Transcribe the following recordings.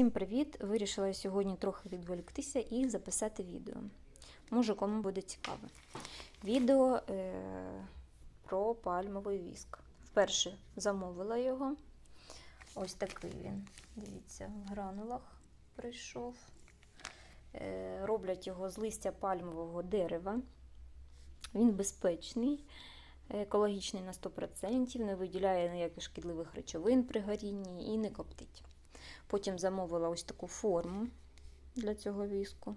Всім привіт! Вирішила сьогодні трохи відволіктися і записати відео. Може, кому буде цікаво. Відео е, про пальмовий віск. Вперше замовила його. Ось такий він. Дивіться, в гранулах прийшов. Е, роблять його з листя пальмового дерева. Він безпечний, екологічний на 100%, не виділяє ніяких шкідливих речовин при горінні і не коптить. Потім замовила ось таку форму для цього віску.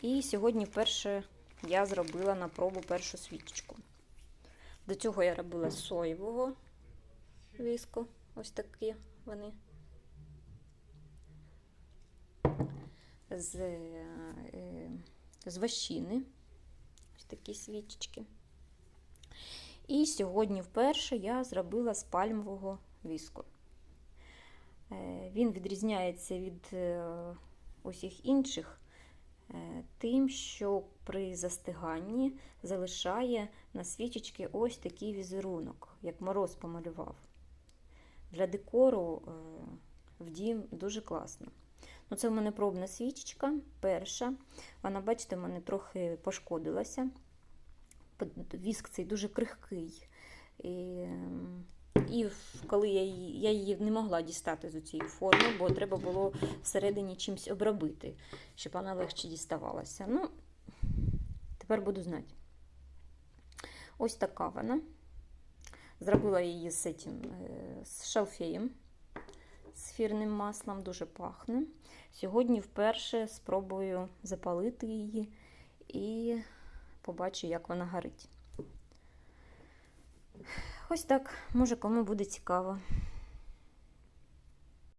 І сьогодні вперше я зробила на пробу першу свічечку. До цього я робила соєвого віску. Ось такі вони. З, е, з ващини. Ось такі свічечки. І сьогодні вперше я зробила з пальмового віску. Він відрізняється від усіх інших тим, що при застиганні залишає на свічечки ось такий візерунок, як мороз помалював. Для декору в дім дуже класно. Ну, Це в мене пробна свічечка, перша. Вона, бачите, в мене трохи пошкодилася. Віск цей дуже крихкий. І і коли я її я її не могла дістати з цієї форми, бо треба було всередині чимось обробити, щоб вона легше діставалася. Ну, тепер буду знати. Ось така вона. Зробила її з цим, з шалфеєм, з фірним маслом, дуже пахне. Сьогодні вперше спробую запалити її і побачу, як вона горить. Ось так, може, кому буде цікаво.